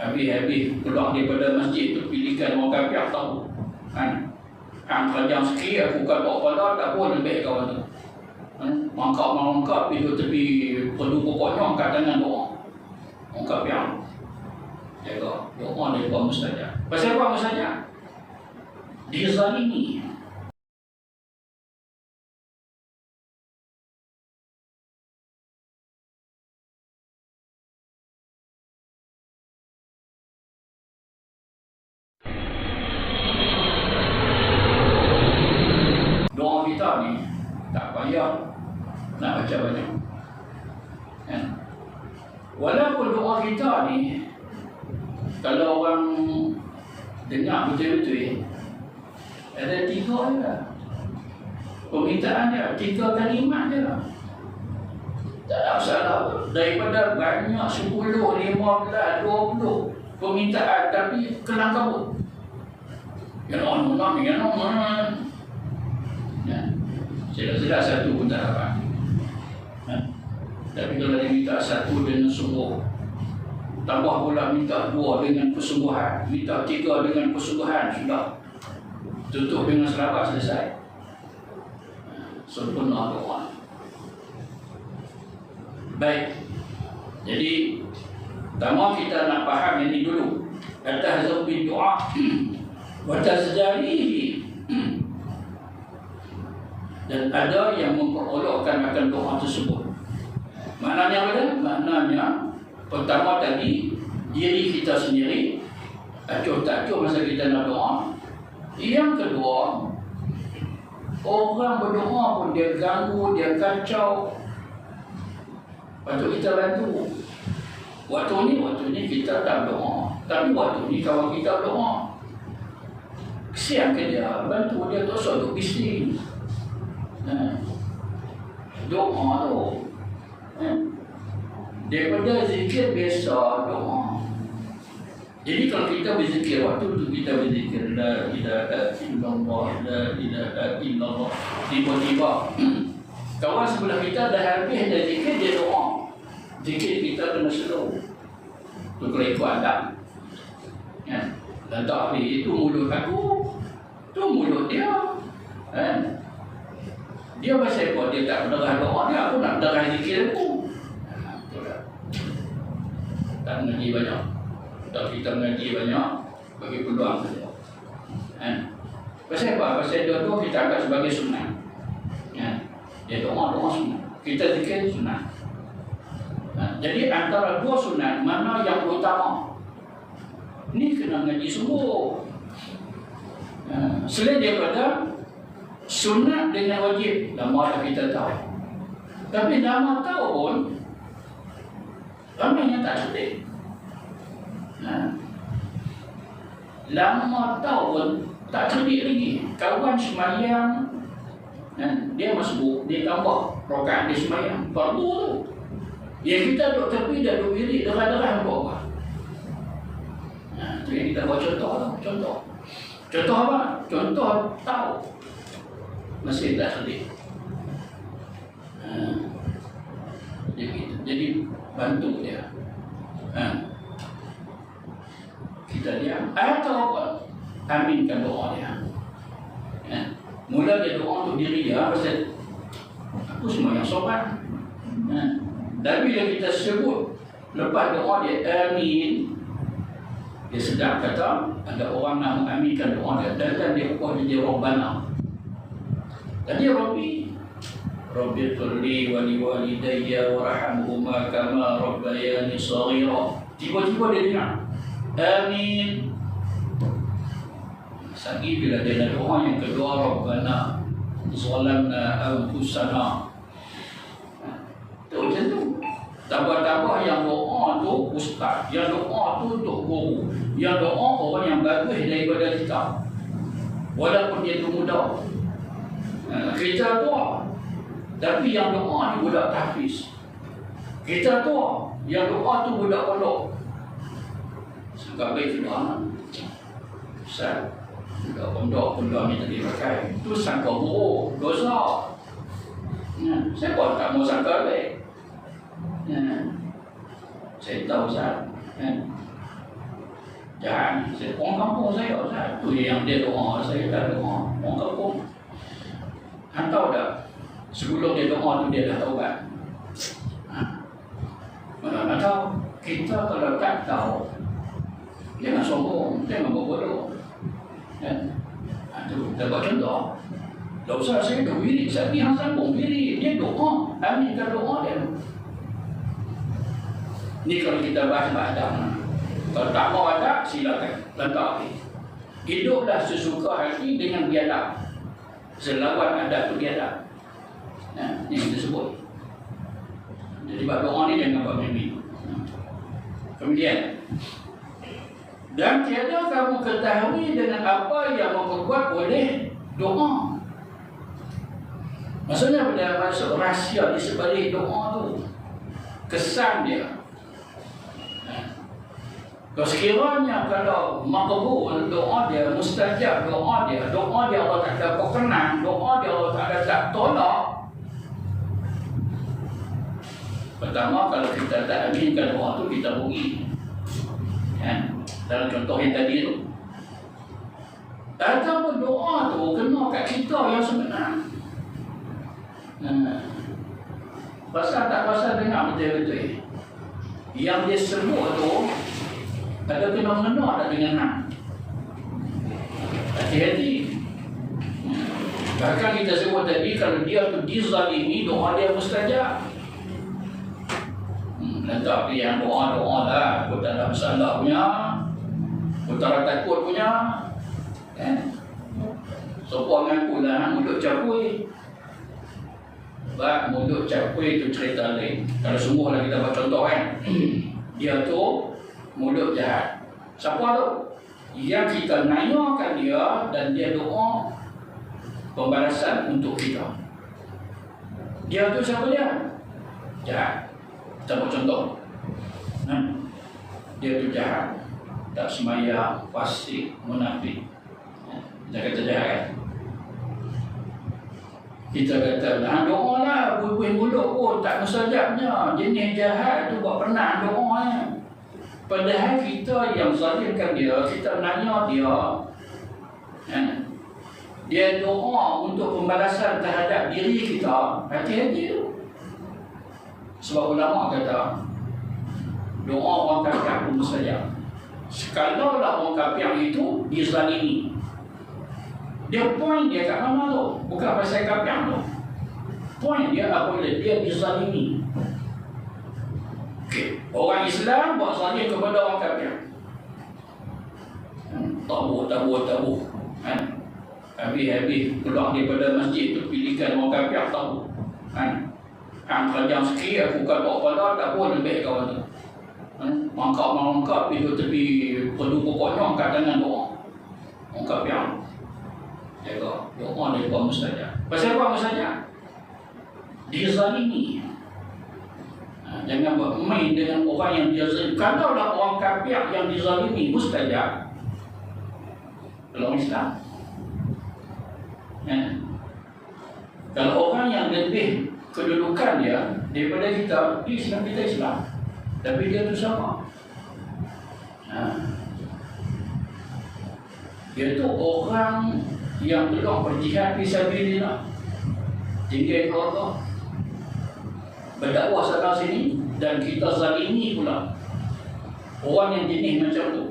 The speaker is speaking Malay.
Habis-habis keluar daripada masjid tu pilihkan orang kafir tahu. Kan? Hang kerajaan sikit aku kata kepala tak pun lebih kawan tu. Kan? Mangkap mangkap itu tepi perlu pokoknya angkat tangan doa. Orang kafir. Jaga doa dari buat mustajab. Pasal apa mustajab? Dia zalimi. doa kita ni tak payah nak baca banyak. Kan? Walaupun doa kita ni kalau orang dengar betul-betul ada tiga je permintaan dia tiga kalimat je tak ada masalah daripada banyak sepuluh, lima belas, dua puluh permintaan tapi kelang kabut yang on, on, yang on, Ya. Jelas-jelas satu pun tak dapat. Tapi kalau dia minta satu dengan sungguh, tambah pula minta dua dengan kesungguhan, minta tiga dengan kesungguhan, sudah tutup dengan selamat selesai. Sempurna doa. Baik. Jadi, pertama kita nak faham ini dulu. At-tahzub bin doa wa tazjarihi dan ada yang memperolokkan akan doa tersebut. Maknanya apa dia? Maknanya pertama tadi diri kita sendiri acuh tak acuh masa kita nak doa. Yang kedua orang berdoa pun dia ganggu, dia kacau. Patut kita bantu. Waktu ni, waktu ni kita tak doa. Tapi waktu ni kawan kita doa. Kesian ke dia, bantu dia tu suatu bisnis. Ha. Doa tu. Daripada zikir biasa doa. Jadi kalau kita berzikir Waktu tu kita berzikir La ilaha illallah La ilaha illallah Tiba-tiba. Kawan sebelah kita dah habis dah zikir Dia doa. Zikir kita kena slow. Tu kalau ikut adab. Ya. Dan tak itu mulut aku Tu mulut dia. Kan? Dia pasal apa? Dia tak mendengar doa dia, aku nak mendengar zikir aku. Tak mengaji banyak. Tak kita mengaji banyak, bagi peluang saja. Ha? Pasal apa? Pasal dia tu kita anggap sebagai sunnah. Ha? Dia doa, doa sunnah. Kita zikir sunnah. Ha? Jadi antara dua sunnah, mana yang utama? Ni kena mengaji sungguh. Ha? Selain daripada sunat dengan wajib nama dah kita tahu tapi nama tahu pun ramai yang tak cerdik ha. lama tahu pun tak cerdik lagi kawan semayang ha. dia masuk dia tambah rokaan dia semayang fardu tu yang kita duduk tepi dah duduk diri derah-derah buat apa ha. tu yang kita buat contoh contoh contoh apa? contoh tahu masih tak sedih. Ha. Jadi, jadi bantu dia. Ha. Kita diam. Atau? Aminkan doa dia. Ha. Mula dia doa untuk diri dia pasal aku semua yang sopan. Ha. Dan bila kita sebut lepas doa dia amin dia sedap kata ada orang nak mengaminkan doa dia dan dia kuat dia Rabbana jadi Rabbi Rabbi turli wa liwalidayya warhamhuma kama rabbayani saghira. Tiba-tiba dia dengar. Amin. Sagi bila dia nak doa yang kedua Rabbana zalamna anfusana. Tu macam tu. Tambah-tambah yang doa tu ustaz, yang doa tu untuk guru, yang doa orang yang bagus daripada kita. Walaupun dia tu muda, kita tua tapi yang doa ni budak tahfiz kita tua yang doa tu budak pondok suka baik doa Ustaz budak pondok pondok ni tadi pakai tu sangka buruk dosa ya, saya pun tak mau sangka baik ya, saya tahu ya. jahat ni. Saya, orang kampung saya, satu yang dia doa, saya tak doa. Orang kampung. Hantar dah. Sebelum dia doa tu dia dah taubat. Ha. Mana nak tahu? Kita kalau tak tahu, jangan sombong, jangan berbodoh. Ya? Ha, tu, kita buat contoh. Tak usah saya tu wirid, saya yang sambung wirid. Dia doa, aminkan doa dia. Ni kalau kita bahas badan. Kalau tak mau ada, silakan. Lagi. Hiduplah sesuka hati dengan biadab. Selawan ada tu biadab. Ya, ini kita sebut. Jadi buat doa ni jangan buat mimpi. Kemudian, dan tiada kamu ketahui dengan apa yang memperbuat oleh doa. Maksudnya pada masuk rahsia di sebalik doa tu. Kesan dia. Sekiranya kalau makbul doa dia, mustajab doa dia, doa dia Allah tak ada perkenan, doa dia Allah tak ada tak tolak. Pertama kalau kita tak aminkan doa tu kita rugi. Ya. Dalam contoh yang tadi tu. Ataupun doa tu kena kat kita yang sebenar. Hmm. Pasal tak pasal dengar betul-betul. Yang dia sebut tu ada kena mengena tak dengan nak? Hati-hati. Bahkan kita sebut tadi kalau dia tu dizalimi doa dia mustajab. Hmm, letak yang doa-doa lah. Aku tak ada masalah punya. Utara takut punya. Eh? Sopo mengaku lah mulut capui. Bak mulut capui itu cerita lain. Kalau semua lah kita buat contoh kan. Dia tu mulut jahat. Siapa tu? Yang kita nanyakan dia dan dia doa pembalasan untuk kita. Dia tu siapa dia? Jahat. Buat contoh. Hmm? Dia tu jahat. Tak semaya, fasik, munafik. Kita kata jahat kan? Kita kata, nah, doa lah, buih-buih mulut pun tak mustajabnya. Jenis jahat tu buat pernah doa Padahal kita yang zalimkan dia, kita nanya dia, ya, dia doa untuk pembalasan terhadap diri kita, hati-hati. Sebab ulama kata, doa orang kafir pun saja. Kalau lah orang kafir itu dizalimi, dia point dia kat mana tu? Bukan pasal kafir tu. Point dia apabila dia dizalimi. Orang Islam buat zalim kepada orang kafir. Hmm, tabu, tabu, tabu. Kan? Habis-habis keluar daripada masjid tu pilihkan orang kafir tabu. Kan? Kan kerajaan sikit aku kata kepala tak pun lebih kawan tu. Kan? Mangkap mangkap itu tepi perlu pokoknya angkat tangan doa. Orang kafir. Jaga doa dia buat mustajab. Pasal apa mustajab? Dia zalimi. Jangan buat main dengan orang yang dia zalim. Kalau lah orang kafir yang dizalimi mustajab. Kalau Islam. Ya. Kalau orang yang lebih kedudukan dia daripada kita, dia Islam kita Islam. Tapi dia tu sama. Ha. Dia tu orang yang belum berjihad fisabilillah. Tinggal keluarga berdakwah sana sini dan kita zalimi pula orang yang jenis macam tu